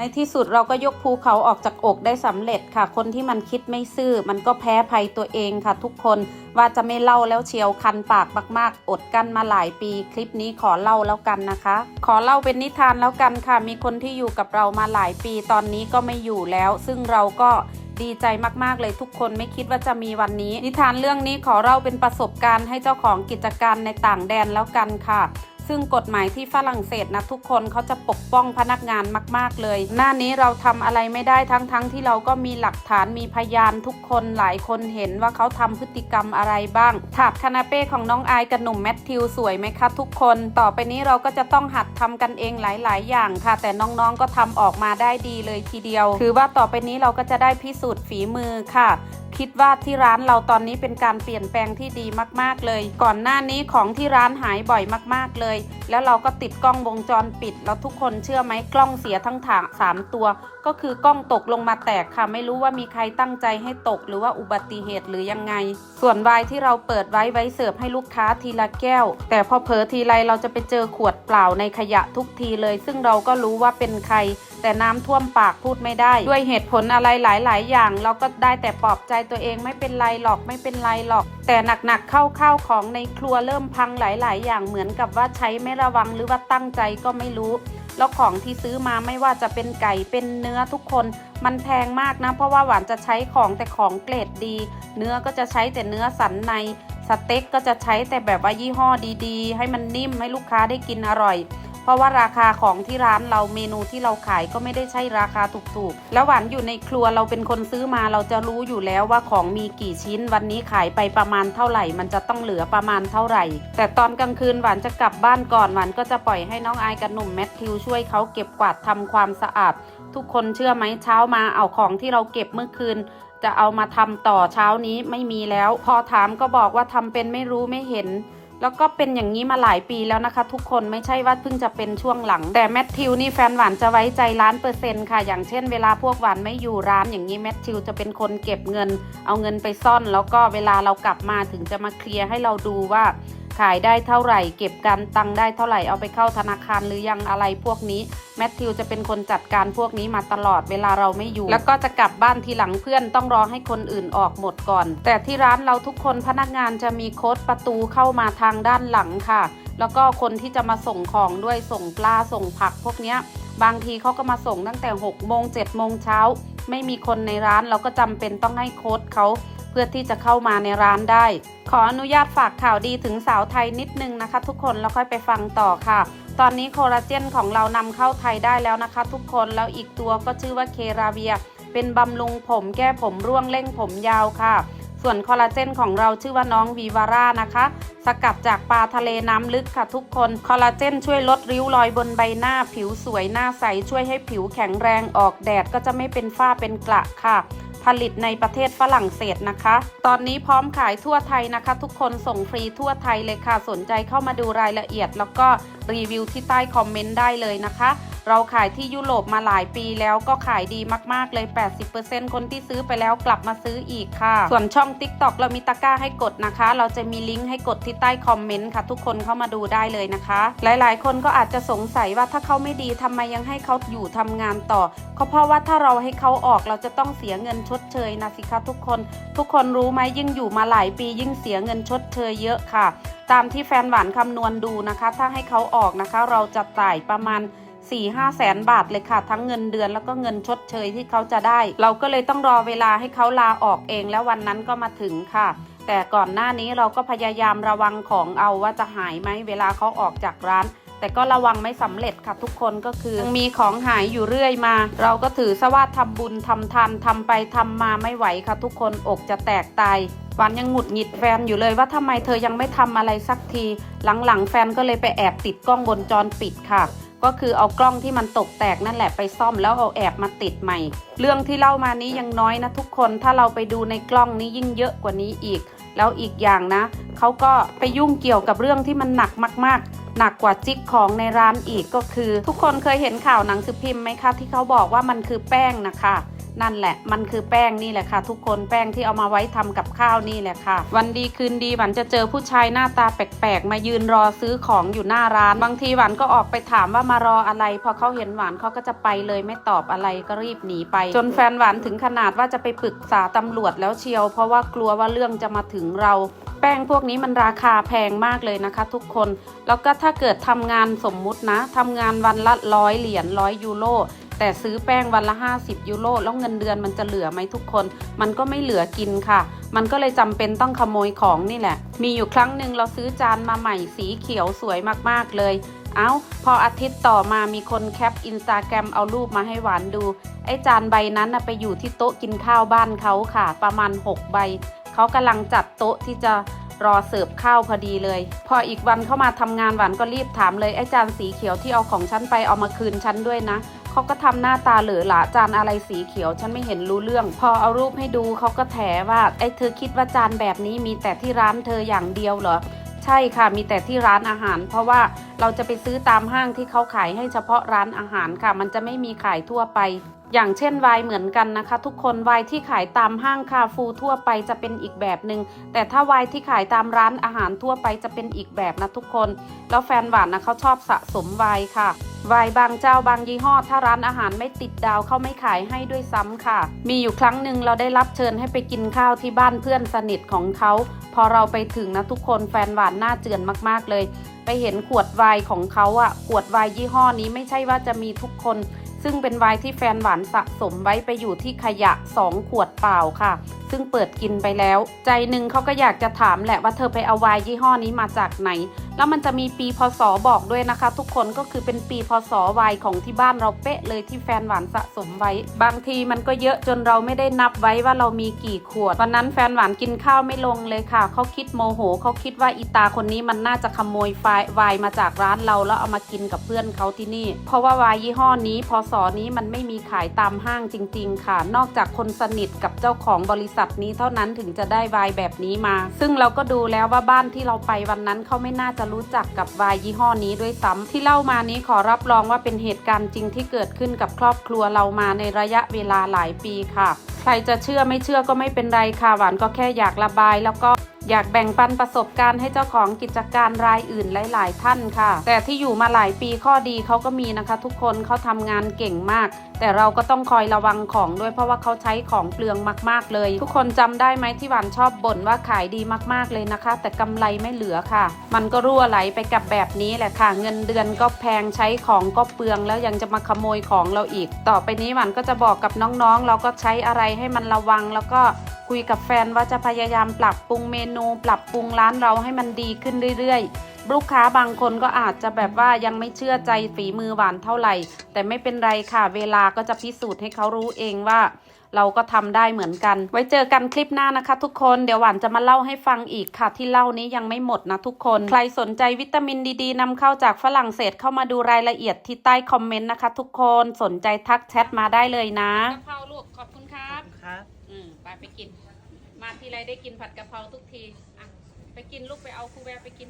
ในที่สุดเราก็ยกภูเขาออกจากอกได้สำเร็จค่ะ คนที่มันคิดไม่ซื่อ มันก็แพ้ภัยตัวเองค่ะ ทุกคนว่าจะไม่เล่าแล้วเชียวคันปากมากๆ อดกั้นมาหลายปี คลิปนี้ขอเล่าแล้วกันนะคะ ขอเล่าเป็นนิทานแล้วกันค่ะ มีคนที่อยู่กับเรามาหลายปีตอนนี้ก็ไม่อยู่แล้ว ซึ่งเราก็ดีใจมากๆเลยทุกคนไม่คิดว่าจะมีวันนี้ นิทานเรื่องนี้ขอเล่าเป็นประสบการณ์ให้เจ้าของกิจการในต่างแดนแล้วกันค่ะ ซึ่งกฎหมายที่ฝรั่งเศสนะทุกคนเขาจะปกป้องพนักงานมาก ๆ เลย หน้านี้เราทำอะไรไม่ได้ทั้งๆทที่เราก็มีหลักฐานมีพยานทุกคนหลายคนเห็นว่าเขาทำพฤติกรรมอะไรบ้าง ถาดคานาเป้ของน้องอายกับหนุ่มแมทธิวสวยไหมคะทุกคน ต่อไปนี้เราก็จะต้องหัดทำกันเองหลาย ๆ อย่างค่ะ แต่น้องๆก็ทำออกมาได้ดีเลยทีเดียว คือว่าต่อไปนี้เราก็จะได้พิสูจน์ฝีมือค่ะคิดว่าที่ร้านเราตอนนี้เป็นการเปลี่ยนแปลงที่ดีมาก ๆ เลย ก่อนหน้านี้ของที่ร้านหายบ่อยมาก ๆ เลยแล้วเราก็ติดกล้องวงจรปิด แล้วทุกคนเชื่อไหมกล้องเสียทั้งถางสามตัว ก็คือกล้องตกลงมาแตกค่ะ ไม่รู้ว่ามีใครตั้งใจให้ตกหรือว่าอุบัติเหตุหรือยังไง ส่วนไวน์ที่เราเปิดไว้ไว้เสิร์ฟให้ลูกค้าทีละแก้ว แต่พอเผลอทีไรเราจะไปเจอขวดเปล่าในขยะทุกทีเลย ซึ่งเราก็รู้ว่าเป็นใครแต่น้ำท่วมปากพูดไม่ได้ ด้วยเหตุผลอะไรหลายๆ อย่าง เราก็ได้แต่ปลอบใจตัวเองไม่เป็นไรหรอกไม่เป็นไรหรอก แต่หนักๆเข้าข้าวของในครัวเริ่มพังหลาย ๆ อย่างเหมือนกับว่าใช้ไม่ระวังหรือว่าตั้งใจก็ไม่รู้แล้วของที่ซื้อมาไม่ว่าจะเป็นไก่เป็นเนื้อทุกคน มันแพงมากนะ เพราะว่าหวานจะใช้ของแต่ของเกรดดี เนื้อก็จะใช้แต่เนื้อสันในสเต็กก็จะใช้แต่แบบว่ายี่ห้อดีๆ ให้มันนิ่มให้ลูกค้าได้กินอร่อย ราะว่าราคาของที่ร้านเราเมนูที่เราขายก็ไม่ได้ใช่ราคาถูกๆ แล้วหวานอยู่ในครัวเราเป็นคนซื้อมาเราจะรู้อยู่แล้วว่าของมีกี่ชิ้น วันนี้ขายไปประมาณเท่าไหร่ มันจะต้องเหลือประมาณเท่าไหร่ แต่ตอนกลางคืนหวานจะกลับบ้านก่อนหวานก็จะปล่อยให้น้องอายกับหนุ่มแมทธิวช่วยเขาเก็บกวาดทำความสะอาด ทุกคนเชื่อไหมเช้ามาเอาของที่เราเก็บเมื่อคืนจะเอามาทำต่อเช้านี้ไม่มีแล้ว พอถามก็บอกว่าทำเป็นไม่รู้ไม่เห็น แล้วก็เป็นอย่างนี้มาหลายปีแล้วนะคะ ทุกคนไม่ใช่ว่าเพิ่งจะเป็นช่วงหลัง แต่แมทธิวนี่แฟนหวานจะไว้ใจล้านเปอร์เซ็นต์ค่ะ อย่างเช่นเวลาพวกหวานไม่อยู่ร้านอย่างนี้แมทธิวจะเป็นคนเก็บเงิน เอาเงินไปซ่อน แล้วก็เวลาเรากลับมาถึงจะมาเคลียร์ให้เราดูว่า ขายได้เท่าไหร่ เก็บกันตังได้เท่าไหร่เอาไปเข้าธนาคารหรือยังอะไรพวกนี้แมทธิวจะเป็นคนจัดการพวกนี้มาตลอดเวลาเราไม่อยู่ แล้วก็จะกลับบ้านทีหลังเพื่อนต้องรอให้คนอื่นออกหมดก่อน แต่ที่ร้านเราทุกคนพนักงานจะมีโค้ดประตูเข้ามาทางด้านหลังค่ะ แล้วก็คนที่จะมาส่งของด้วยส่งปลาส่งผักพวกเนี้ยบางทีเขาก็มาส่งตั้งแต่6โมง7โมงเช้า ไม่มีคนในร้านเราก็จำเป็นต้องให้โค้ดเขา พื่อที่จะเข้ามาในร้านได้ ขออนุญาตฝากข่าวดีถึงสาวไทยนิดนึงนะคะ ทุกคนแล้วค่อยไปฟังต่อค่ะ ตอนนี้โคลลาเจนของเรานำเข้าไทยได้แล้วนะคะ ทุกคนแล้วอีกตัวก็ชื่อว่าเคราเวีย เป็นบำรุงผมแก้ผมร่วงเร่งผมยาวค่ะส่วนคอลลาเจนของเราชื่อว่าน้องวีวาร่านะคะ สกัดจากปลาทะเลน้ำลึกค่ะทุกคน คอลลาเจนช่วยลดริ้วรอยบนใบหน้า ผิวสวยหน้าใส ช่วยให้ผิวแข็งแรงออกแดดก็จะไม่เป็นฝ้าเป็นกระค่ะ ผลิตในประเทศฝรั่งเศสนะคะ ตอนนี้พร้อมขายทั่วไทยนะคะ ทุกคนส่งฟรีทั่วไทยเลยค่ะ สนใจเข้ามาดูรายละเอียด แล้วก็รีวิวที่ใต้คอมเมนต์ได้เลยนะคะ เราขายที่ยุโรปมาหลายปีแล้วก็ขายดีมากๆเลย 80%คนที่ซื้อไปแล้วกลับมาซื้ออีกค่ะ ส่วนช่อง TikTok เรามีตะกร้าให้กดนะคะ เราจะมีลิงก์ให้กดที่ใต้คอมเมนต์ค่ะ ทุกคนเข้ามาดูได้เลยนะคะ หลายๆ คนก็อาจจะสงสัยว่าถ้าเขาไม่ดีทำไมยังให้เขาอยู่ทำงานต่อก็เพราะว่าถ้าเราให้เขาออกเราจะต้องเสียเงินชดเชยนะสิคะทุกคน ทุกคนรู้ไหมยิ่งอยู่มาหลายปียิ่งเสียเงินชดเชยเยอะค่ะ ตามที่แฟนหวานคำนวณดูนะคะ ถ้าให้เขาออกนะคะ เราจะจ่ายประมาณ 4 5แสนบาทเลยค่ะ ทั้งเงินเดือนแล้วก็เงินชดเชยที่เขาจะได้ เราก็เลยต้องรอเวลาให้เขาลาออกเองแล้ววันนั้นก็มาถึงค่ะ แต่ก่อนหน้านี้เราก็พยายามระวังของเอาว่าจะหายไหมเวลาเขาออกจากร้านแต่ก็ระวังไม่สำเร็จค่ะทุกคนก็คือยังมีของหายอยู่เรื่อยมา เราก็ถือซะว่าทำบุญทำทานทำไปทำมาไม่ไหวค่ะทุกคนอกจะแตกตายวานยังหงุดหงิดแฟนอยู่เลยว่าทำไมเธอยังไม่ทำอะไรสักที หลังๆ แฟนก็เลยไปแอบติดกล้องบนจรปิดค่ะ ก็คือเอากล้องที่มันตกแตกนั่นแหละไปซ่อมแล้วเอาแอบมาติดใหม่ เรื่องที่เล่ามานี้ยังน้อยนะทุกคนถ้าเราไปดูในกล้องนี้ยิ่งเยอะกว่านี้อีก แล้วอีกอย่างนะเขาก็ไปยุ่งเกี่ยวกับเรื่องที่มันหนักมาก ๆ หนักกว่าจิกของในร้านอีกก็คือ ทุกคนเคยเห็นข่าวหนังสือพิมพ์ไหมคะที่เขาบอกว่ามันคือแป้งนะคะ นั่นแหละ มันคือแป้งนี่แหละค่ะ ทุกคนแป้งที่เอามาไว้ทำกับข้าวนี่แหละค่ะ วันดีคืนดีหวันจะเจอผู้ชายหน้าตาแปลกๆ มายืนรอซื้อของอยู่หน้าร้าน บางทีหวันก็ออกไปถามว่ามารออะไร พอเขาเห็นหวานเขาก็จะไปเลยไม่ตอบอะไรก็รีบหนีไป จนแฟนหวานถึงขนาดว่าจะไปปรึกษาตำรวจแล้วเชียว เพราะว่ากลัวว่าเรื่องจะมาถึงเราแป้งพวกนี้มันราคาแพงมากเลยนะคะ ทุกคน แล้วก็ถ้าเกิดทำงานสมมุตินะทำงานวันละร้อยเหรียญร้อยยูโร แต่ซื้อแป้งวันละ 50 ยูโรแล้วเงินเดือนมันจะเหลือไหมทุกคน มันก็ไม่เหลือกินค่ะ มันก็เลยจำเป็นต้องขโมยของนี่แหละ มีอยู่ครั้งหนึ่งเราซื้อจานมาใหม่สีเขียวสวยมากๆเลย เอา้า พออาทิตย์ต่อมามีคนแคปอินสตาแกรมเอารูปมาให้หวานดู ไอ้จานใบนั้นนะไปอยู่ที่โต๊ะกินข้าวบ้านเขาค่ะ ประมาณ 6 ใบ เขากำลังจัดโต๊ะที่จะรอเสิร์ฟข้าวพอดีเลย พออีกวันเข้ามาทำงานหวานก็รีบถามเลยไอ้จานสีเขียวที่เอาของฉันไปเอามาคืนฉันด้วยนะ เขาก็ทำหน้าตาเหลือหลาจานอะไรสีเขียว ฉันไม่เห็นรู้เรื่อง พอเอารูปให้ดูเขาก็แถว่าไอ้เธอคิดว่าจานแบบนี้มีแต่ที่ร้านเธออย่างเดียวเหรอใช่ค่ะมีแต่ที่ร้านอาหาร เพราะว่าเราจะไปซื้อตามห้างที่เขาขายให้เฉพาะร้านอาหารค่ะ มันจะไม่มีขายทั่วไป อย่างเช่นไวน์เหมือนกันนะคะ ทุกคนไวน์ที่ขายตามห้างคาฟูทั่วไปจะเป็นอีกแบบหนึง่งแต่ถ้าไวน์ที่ขายตามร้านอาหารทั่วไปจะเป็นอีกแบบนะทุกคน แล้วแฟนหวานนะเขาชอบสะสมไวน์ค่ะ ไวน์บางเจ้าบางยี่ห้อ ถ้าร้านอาหารไม่ติดดาวเขาไม่ขายให้ด้วยซ้ำค่ะ มีอยู่ครั้งหนึ่งเราได้รับเชิญให้ไปกินข้าวที่บ้านเพื่อนสนิทของเขาพอเราไปถึงนะทุกคนแฟนหวานหน้าเจือนมากๆเลย ไปเห็นขวดไวน์ของเขาอะขวดไวน์ยี่ห้อนี้ไม่ใช่ว่าจะมีทุกคน ซึ่งเป็นไวน์ที่แฟนหวานสะสมไว้ไปอยู่ที่ขยะ 2 ขวดเปล่าค่ะ ซึ่งเปิดกินไปแล้ว ใจหนึ่งเขาก็อยากจะถามแหละว่าเธอไปเอาไวน์ยี่ห้อนี้มาจากไหน แล้วมันจะมีปีพศบอกด้วยนะคะ ทุกคนก็คือเป็นปีพศไวน์ของที่บ้านเราเป๊ะเลยที่แฟนหวานสะสมไว้ บางทีมันก็เยอะจนเราไม่ได้นับไว้ว่าเรามีกี่ขวดวันนั้นแฟนหวานกินข้าวไม่ลงเลยค่ะเขาคิดโมโหเขาคิดว่าอีตาคนนี้มันน่าจะขโมยไฟไวน์มาจากร้านเราแล้วเอามากินกับเพื่อนเขาที่นี่ เพราะว่าไวน์ยี่ห้อนี้พศสนี้มันไม่มีขายตามห้างจริง ๆ ค่ะ นอกจากคนสนิทกับเจ้าของบริษัทนี้เท่านั้นถึงจะได้ไวน์แบบนี้มา ซึ่งเราก็ดูแล้วว่าบ้านที่เราไปวันนั้นเขาไม่น่าจะรู้จักกับไวน์ยี่ห้อนี้ด้วยซ้ำที่เล่ามานี้ขอรับรองว่าเป็นเหตุการณ์จริงที่เกิดขึ้นกับครอบครัวเรามาในระยะเวลาหลายปีค่ะ ใครจะเชื่อไม่เชื่อก็ไม่เป็นไรค่ะหวานก็แค่อยากระบายแล้วก็ อยากแบ่งปันประสบการณ์ให้เจ้าของกิจการรายอื่นหลาย ๆ ท่านค่ะ แต่ที่อยู่มาหลายปีข้อดีเขาก็มีนะคะ ทุกคนเขาทำงานเก่งมาก แต่เราก็ต้องคอยระวังของด้วยเพราะว่าเขาใช้ของเปลืองมาก ๆ เลย ทุกคนจำได้ไหมที่หวานชอบบ่นว่าขายดีมาก ๆ เลยนะคะ แต่กำไรไม่เหลือค่ะ มันก็รั่วไหลไปกับแบบนี้แหละค่ะ เงินเดือนก็แพงใช้ของก็เปลืองแล้วยังจะมาขโมยของเราอีก ต่อไปนี้หวานก็จะบอกกับน้อง ๆ เราก็ใช้อะไรให้มันระวังแล้วก็ คุยกับแฟนว่าจะพยายามปรับปรุงเมนู ปรับปรุงร้านเราให้มันดีขึ้นเรื่อยๆ ลูกค้าบางคนก็อาจจะแบบว่ายังไม่เชื่อใจฝีมือหวานเท่าไหร่ แต่ไม่เป็นไรค่ะ เวลาก็จะพิสูจน์ให้เขารู้เองว่าเราก็ทำได้เหมือนกัน ไว้เจอกันคลิปหน้านะคะ ทุกคน เดี๋ยวหวานจะมาเล่าให้ฟังอีกค่ะ ที่เล่านี้ยังไม่หมดนะทุกคน ใครสนใจวิตามินดีๆนำเข้าจากฝรั่งเศสเข้ามาดูรายละเอียดที่ใต้คอมเมนต์นะคะ ทุกคน สนใจทักแชทมาได้เลยนะกะเพราลูกขอบคุณครับครับ ไปไปกิน มาทีไรได้กินผัดกะเพราทุกทีอะไปกินลูกไปเอาครูแวร์ไปกิน